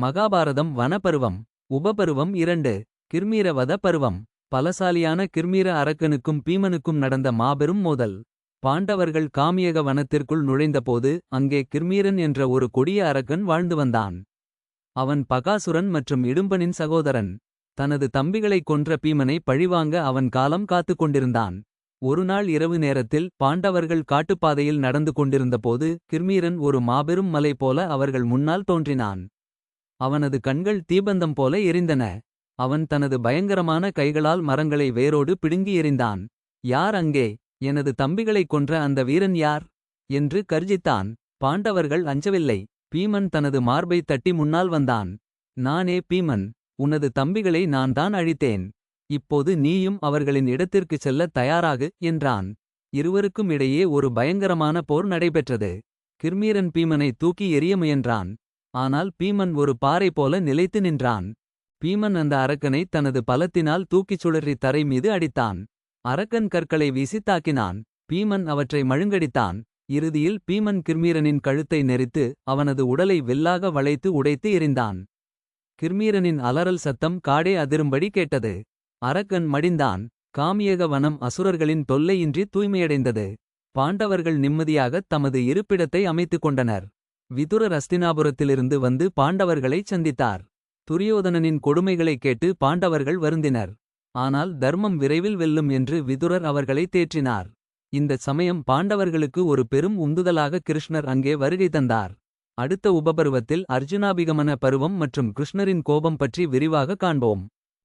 மகாபாரதம் வனப்பருவம் உபபருவம் இரண்டு கிர்மீர வத பருவம். பலசாலியான கிர்மீர அரக்கனுக்கும் பீமனுக்கும் நடந்த மாபெரும் மோதல். பாண்டவர்கள் காமியக வனத்திற்குள் நுழைந்தபோது அங்கே கிர்மீரன் என்ற ஒரு கொடிய அரக்கன் வாழ்ந்து வந்தான். அவன் பகாசுரன் மற்றும் இடும்பனின் சகோதரன். தனது தம்பிகளைக் கொன்ற பீமனை பழிவாங்க அவன் காலம் காத்துக் கொண்டிருந்தான். ஒருநாள் இரவு நேரத்தில் பாண்டவர்கள் காட்டுப்பாதையில் நடந்து கொண்டிருந்தபோது கிர்மீரன் ஒரு மாபெரும் மலை போல அவர்கள் முன்னால் தோன்றினான். அவனது கண்கள் தீபந்தம் போல எரிந்தன. அவன் தனது பயங்கரமான கைகளால் மரங்களை வேரோடு பிடுங்கி எறிந்தான். யார் அங்கே? எனது தம்பிகளைக் கொன்ற அந்த வீரன் யார் என்று கர்ஜித்தான். பாண்டவர்கள் அஞ்சவில்லை. பீமன் தனது மார்பை தட்டி முன்னால் வந்தான். நானே பீமன். உனது தம்பிகளை நான் தான் அழித்தேன். இப்போது நீயும் அவர்களின் இடத்திற்குச் செல்ல தயாராகு என்றான். இருவருக்கும் இடையே ஒரு பயங்கரமான போர் நடைபெற்றது. கிர்மீரன் பீமனை தூக்கி எறிய முயன்றான். ஆனால் பீமன் ஒரு பாறை போல நிலைத்து நின்றான். பீமன் அந்த அரக்கனை தனது பலத்தினால் தூக்கிச் சுழறி தரை மீது அடித்தான். அரக்கன் கற்களை வீசி தாக்கினான். பீமன் அவற்றை மழுங்கடித்தான். இறுதியில் பீமன் கிர்மீரனின் கழுத்தை நெரித்து அவனது உடலை வெல்லாக வளைத்து உடைத்து எறிந்தான். கிர்மீரனின் அலறல் சத்தம் காடே அதிரும்படி கேட்டது. அரக்கன் மடிந்தான். காமியக வனம் அசுரர்களின் தொல்லையின்றி தூய்மையடைந்தது. பாண்டவர்கள் நிம்மதியாகத் தமது இருப்பிடத்தை அமைத்துக் கொண்டனர். விதுர ரஸ்தினாபுரத்திலிருந்து வந்து பாண்டவர்களைச் சந்தித்தார். துரியோதனனின் கொடுமைகளைக் கேட்டு பாண்டவர்கள் வருந்தினர். ஆனால் தர்மம் விரைவில் வெல்லும் என்று விதுரர் அவர்களை தேற்றினார். இந்தச் சமயம் பாண்டவர்களுக்கு ஒரு பெரும் உந்துதலாக கிருஷ்ணர் அங்கே வருகை தந்தார். அடுத்த உபபருவத்தில் அர்ஜுனாபிகமன பருவம் மற்றும் கிருஷ்ணரின் கோபம் பற்றி விரிவாக காண்போம்.